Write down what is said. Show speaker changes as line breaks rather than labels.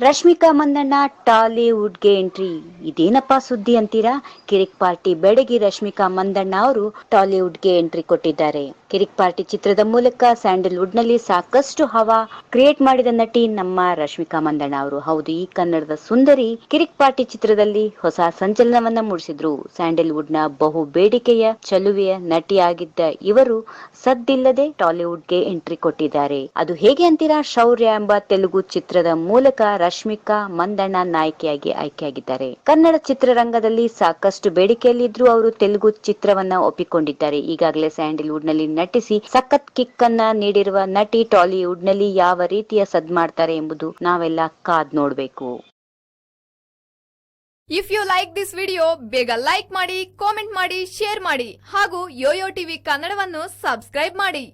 Rashmika Mandanna, ಟಾಲಿವುಡ್ಗೆ entry. ಇದೇನಪ್ಪ ಸುದ್ದಿ ಅಂತೀರಾ? ಕಿರಿಕ್ ಪಾರ್ಟಿ ಬೆಡಗಿ ರಶ್ಮಿಕಾ ಮಂದಣ್ಣ ಅವರು ಟಾಲಿವುಡ್ಗೆ ಎಂಟ್ರಿ ಕೊಟ್ಟಿದ್ದಾರೆ. ಕಿರಿಕ್ ಪಾರ್ಟಿ ಚಿತ್ರದ ಮೂಲಕ ಸ್ಯಾಂಡಲ್ವುಡ್ನಲ್ಲಿ ಸಾಕಷ್ಟು ಹವಾ ಕ್ರಿಯೇಟ್ ಮಾಡಿದ ನಟಿ ನಮ್ಮ ರಶ್ಮಿಕಾ ಮಂದಣ್ಣ ಅವರು. ಹೌದು, ಈ ಕನ್ನಡದ ಸುಂದರಿ ಕಿರಿಕ್ ಪಾರ್ಟಿ ಚಿತ್ರದಲ್ಲಿ ಹೊಸ ಸಂಚಲನವನ್ನ ಮೂಡಿಸಿದ್ರು. ಸ್ಯಾಂಡಲ್ವುಡ್ನ ಬಹು ಬೇಡಿಕೆಯ ಚಲುವೆಯ ನಟಿಯಾಗಿದ್ದ ಇವರು ಸದ್ದಿಲ್ಲದೆ ಟಾಲಿವುಡ್ಗೆ ಎಂಟ್ರಿ ಕೊಟ್ಟಿದ್ದಾರೆ. ಅದು ಹೇಗೆ ಅಂತೀರಾ? ಶೌರ್ಯ ಎಂಬ ತೆಲುಗು ಚಿತ್ರದ ಮೂಲಕ ರಶ್ಮಿಕಾ ಮಂದಣ್ಣ ನಾಯಕಿಯಾಗಿ ಆಯ್ಕೆಯಾಗಿದ್ದಾರೆ. ಕನ್ನಡ ಚಿತ್ರರಂಗದಲ್ಲಿ ಸಾಕಷ್ಟು ಬೇಡಿಕೆಯಲ್ಲಿದ್ರು ಅವರು ತೆಲುಗು ಚಿತ್ರವನ್ನ ಒಪ್ಪಿಕೊಂಡಿದ್ದಾರೆ. ಈಗಾಗಲೇ ಸ್ಯಾಂಡಲ್ವುಡ್ನಲ್ಲಿ ನಟಿಸಿ ಸಖತ್ ಕಿಕ್ ಅನ್ನ ನೀಡಿರುವ ನಟಿ ಟಾಲಿವುಡ್ನಲ್ಲಿ ಯಾವ ರೀತಿಯ ಸದ್ ಮಾಡ್ತಾರೆ ಎಂಬುದು ನಾವೆಲ್ಲ ಕಾದ್ ನೋಡ್ಬೇಕು.
If you like this video ಬೇಗ ಲೈಕ್ ಮಾಡಿ ಕಾಮೆಂಟ್ ಮಾಡಿ ಶೇರ್ ಮಾಡಿ ಹಾಗೂ ಯೋಯೋ ಟಿವಿ ಕನ್ನಡವನ್ನು ಸಬ್ಸ್ಕ್ರೈಬ್ ಮಾಡಿ.